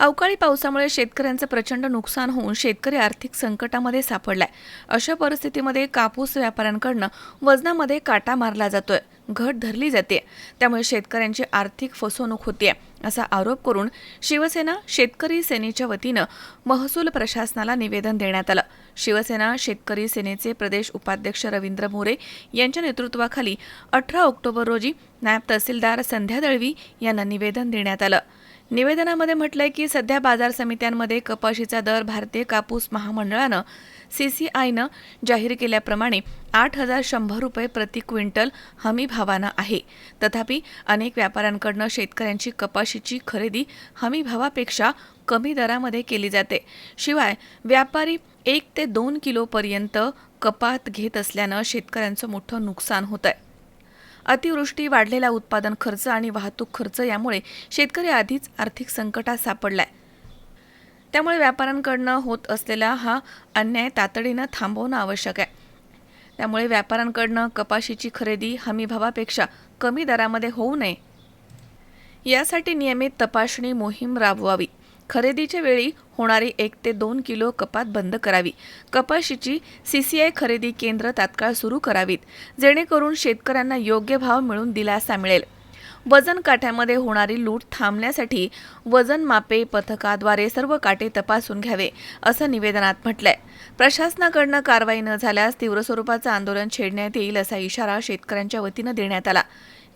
अवकाळी पावसामुळे शेतकऱ्यांचं प्रचंड नुकसान होऊन शेतकरी आर्थिक संकटामध्ये सापडलाय. अशा परिस्थितीमध्ये कापूस व्यापाऱ्यांकडनं वजनामध्ये काटा मारला जातोय. घट धरली जाते. त्यामुळे शेतकऱ्यांची आर्थिक फसवणूक होतीये असा आरोप करून शिवसेना शेतकरी सेनेच्या वतीनं महसूल प्रशासनाला निवेदन देण्यात आलं. शिवसेना शेतकरी सेनेचे प्रदेश उपाध्यक्ष रवींद्र मोरे यांच्या नेतृत्वाखाली अठरा ऑक्टोबर रोजी नायब तहसीलदार संध्या दळवी यांना निवेदन देण्यात आलं. निवेदनामध्ये म्हटलंय की सध्या बाजार समित्यांमध्ये कपाशीचा दर भारतीय कापूस महामंडळानं सीसीआयनं जाहीर केल्याप्रमाणे आठ हजार शंभर रुपये प्रति क्विंटल हमी भावानं आहे. तथापि अनेक व्यापाऱ्यांकडनं शेतकऱ्यांची कपाशीची खरेदी हमी भावापेक्षा कमी दरामध्ये केली जाते. शिवाय व्यापारी एक ते दोन किलोपर्यंत कपात घेत असल्यानं शेतकऱ्यांचं मोठं नुकसान होत आहे अतिवृष्टी वाढलेला उत्पादन खर्च आणि वाहतूक खर्च यामुळे शेतकरी आधीच आर्थिक संकटात सापडलाय. त्यामुळे व्यापाऱ्यांकडनं होत असलेला हा अन्याय तातडीनं थांबवणं आवश्यक आहे. त्यामुळे व्यापाऱ्यांकडनं कपाशीची खरेदी हमीभावापेक्षा कमी दरामध्ये होऊ नये. यासाठी नियमित तपासणी मोहीम राबवावी. खरेदीच्या वेळी होणारी एक ते दोन किलो कपात बंद करावी. कपाशीची सीसीआय खरेदी केंद्र तात्काळ सुरू करावीत जेणेकरून शेतकऱ्यांना योग्य भाव मिळून दिलासा मिळेल. वजन काठ्यामध्ये होणारी लूट थांबण्यासाठी वजन मापे पथकाद्वारे सर्व काटे तपासून घ्यावे असं निवेदनात म्हटलंय. प्रशासनाकडनं कारवाई न झाल्यास तीव्र स्वरूपाचं आंदोलन छेडण्यात येईल असा इशारा शेतकऱ्यांच्या वतीनं देण्यात आला.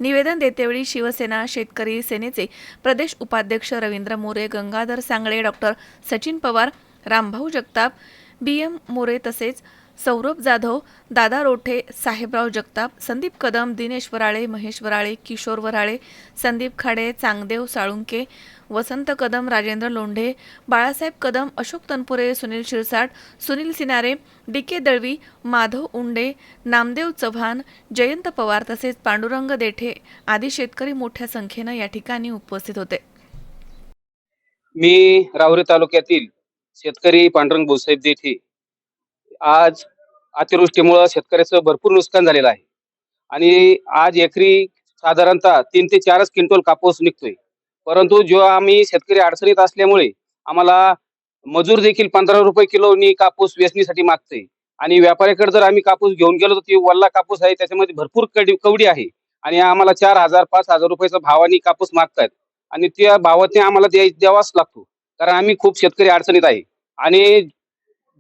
निवेदन देतेवेळी शिवसेना शेतकरी सेनेचे प्रदेश उपाध्यक्ष Ravindra More Gangadhar Sangle doctor Sachin Pawar Rambhau Jagtap B M More तसेच सौरभ जाधव दादा रोठे साहेबराव जगताप संदीप कदम दिनेश वराळे महेश वराळे किशोर वराळे संदीप खाडे चांगदेव साळुंके वसंत कदम राजेंद्र लोंढे बाळासाहेब कदम अशोक तनपुरे सुनील शिरसाट सुनील सिनारे डी के दळवी माधव उंडे नामदेव चव्हाण जयंत पवार तसेच पांडुरंग देठे आदी शेतकरी मोठ्या संख्येनं या ठिकाणी उपस्थित होते. मी राहुरी तालुक्यातील शेतकरी पांडुरंग भोसाहेब देठे आज अतिवृष्टीमुळं शेतकऱ्याचं भरपूर नुकसान झालेलं आहे. आणि आज एकरी साधारणतः तीन ते चारच क्विंटल कापूस निघतोय. परंतु जेव्हा आम्ही शेतकरी अडचणीत असल्यामुळे आम्हाला मजूर देखील पंधरा रुपये किलोनी कापूस वेचणीसाठी मागतोय. आणि व्यापाऱ्याकडे जर आम्ही कापूस घेऊन गेलो तर ती वल्ला कापूस आहे त्याच्यामध्ये भरपूर कडी कवडी आहे. आणि आम्हाला चार हजार पाच हजार रुपयाचा भावानी कापूस मागतायत. आणि त्या भावाने आम्हाला द्याय द्यावाच लागतो. कारण आम्ही खूप शेतकरी अडचणीत आहे. आणि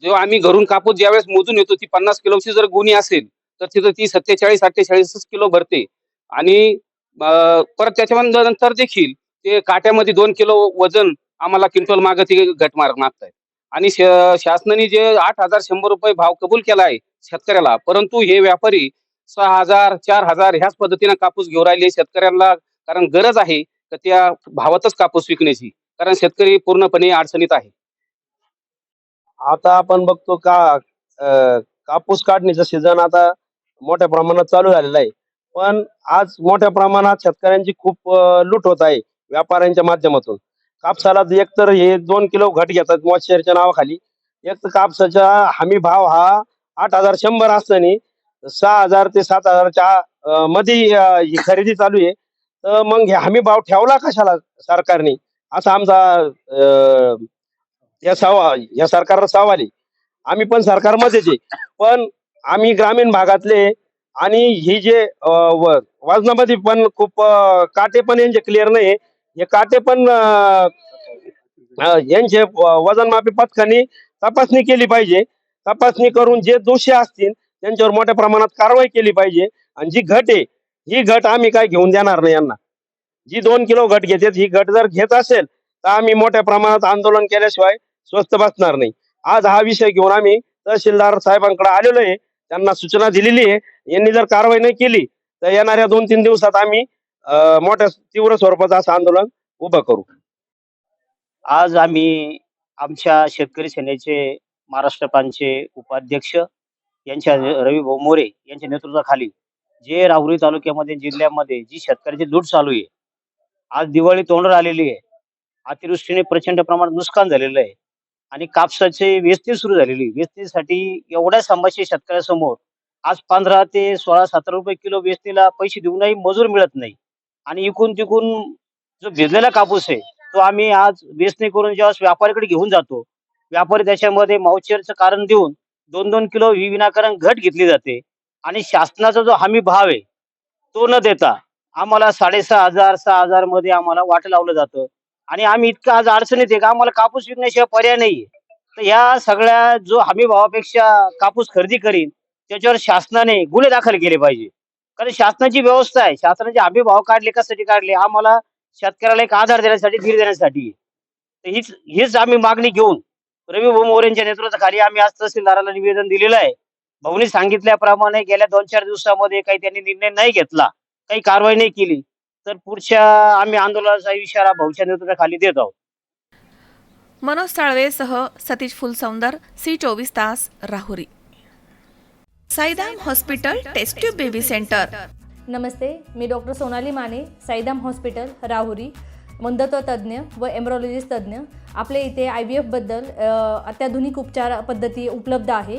जेव्हा आम्ही घरून कापूस ज्यावेळेस मोजून येतो ती पन्नास किलोची जर गुणी असेल तर तिथं ती सत्तेचाळीस अठ्ठेचाळीसच किलो भरते. आणि परत त्याच्यामध्ये नंतर देखील ते काट्यामध्ये दोन किलो वजन आम्हाला क्विंटल माग ते घटमार मागतायत. आणि शासनाने जे आठ हजार शंभर रुपये भाव कबूल केला आहे शेतकऱ्याला परंतु हे व्यापारी सहा हजार चार हजार ह्याच पद्धतीनं कापूस घेऊन राहिले शेतकऱ्यांना कारण गरज आहे तर त्या भावातच कापूस विकण्याची. कारण शेतकरी पूर्णपणे अडचणीत आहे. आता आपण बघतो का कापूस काढणीचा सीझन आता मोठ्या प्रमाणात चालू झालेला आहे. पण आज मोठ्या प्रमाणात शेतकऱ्यांची खूप लूट होत आहे व्यापाऱ्यांच्या माध्यमातून. कापसाला एक तर हे दोन किलो घट घेतात मॉइश्चरच्या नावाखाली. एक तर कापसाचा हमी भाव हा आठ हजार शंभर असताना सहा हजार ते सात हजारच्या मध्ये ही खरेदी चालू आहे. तर मग हे हमी भाव ठेवला कशाला सरकारने? असा आमचा या सावा या सरकारला साव आली. आम्ही पण सरकारमध्येच आहे. पण आम्ही ग्रामीण भागातले आणि ही जे व- वजनामध्ये पण खूप काटे पण यांचे क्लिअर नाही हे काटे पण यांचे वजनमापी वजन मापी पथकाने तपासणी केली पाहिजे. तपासणी करून जे दोषी असतील त्यांच्यावर मोठ्या प्रमाणात कारवाई केली पाहिजे. आणि जी घट आहे ही घट आम्ही काय घेऊन देणार नाही यांना. जी दोन किलो घट घेते ही घट जर घेत असेल तर आम्ही मोठ्या प्रमाणात आंदोलन केल्याशिवाय स्वस्त बसणार नाही. आज हा विषय घेऊन आम्ही तहसीलदार साहेबांकडे आलेलो आहे. त्यांना सूचना दिलेली आहे. यांनी जर कारवाई नाही केली तर येणाऱ्या दोन तीन दिवसात आम्ही अं, मोठ्या तीव्र स्वरूपाचं असं आंदोलन उभं करू. आज आम्ही आमच्या शेतकरी सेनेचे महाराष्ट्रपांचे उपाध्यक्ष यांच्या रवी भाऊ मोरे यांच्या नेतृत्वाखाली जे राहुरी तालुक्यामध्ये जिल्ह्यामध्ये जी शेतकऱ्याची लूट चालू आहे. आज दिवाळी तोंडावर आलेली आहे. अतिवृष्टीने प्रचंड प्रमाणात नुकसान झालेलं आहे. आणि कापसाची वेचणी सुरू झालेली. वेचणीसाठी एवढ्या समस्या शेतकऱ्यासमोर आज पंधरा ते सोळा सतरा रुपये किलो वेचणीला पैसे देऊनही मजूर मिळत नाही. आणि इकून तिकून जो भिजलेला कापूस आहे तो आम्ही आज वेचणी करून जेव्हा व्यापाऱ्याकडे घेऊन जातो व्यापारी त्याच्यामध्ये मावचेरचं कारण देऊन दोन दोन किलो ही विनाकारण घट घेतली जाते. आणि शासनाचा जो हमी भाव आहे तो न देता आम्हाला साडेसहा हजार सहा हजारमध्ये आम्हाला वाट लावलं जातं. आणि आम्ही इतकं आज अडचणीत आहे का आम्हाला कापूस विकण्याशिवाय पर्याय नाहीये. तर या सगळ्या जो हमी भावापेक्षा कापूस खरेदी करीन त्याच्यावर शासनाने गुन्हे दाखल केले पाहिजे. कारण शासनाची व्यवस्था आहे. शासनाचे हमी भाव काढले कशासाठी काढले? आम्हाला शेतकऱ्याला एक आधार देण्यासाठी धीर देण्यासाठी. हीच हीच आम्ही मागणी घेऊन रवी भोमोर यांच्या नेतृत्वाखाली आम्ही आज तहसीलदाराला निवेदन दिलेलं आहे. भाऊनी सांगितल्याप्रमाणे गेल्या दोन चार दिवसामध्ये काही त्यांनी निर्णय नाही घेतला काही कारवाई नाही केली. तर पुढच्या आम्ही आंदोलनाचा इशारा भाऊच्या नेतृत्वाखाली देत आहोत. मनोज साळवेसह सतीश फुलसौंदर सी चोवीस तास Rahuri. Saidam hospital test tube baby centre. नमस्ते मी डॉक्टर सोनाली माने साईदाम हॉस्पिटल राहुरी मंदत्व तज्ज्ञ व एम्ब्रॉलॉजिस्ट तज्ज्ञ. आपल्या इथे आय व्ही एफबद्दल अत्याधुनिक उपचार पद्धती उपलब्ध आहे.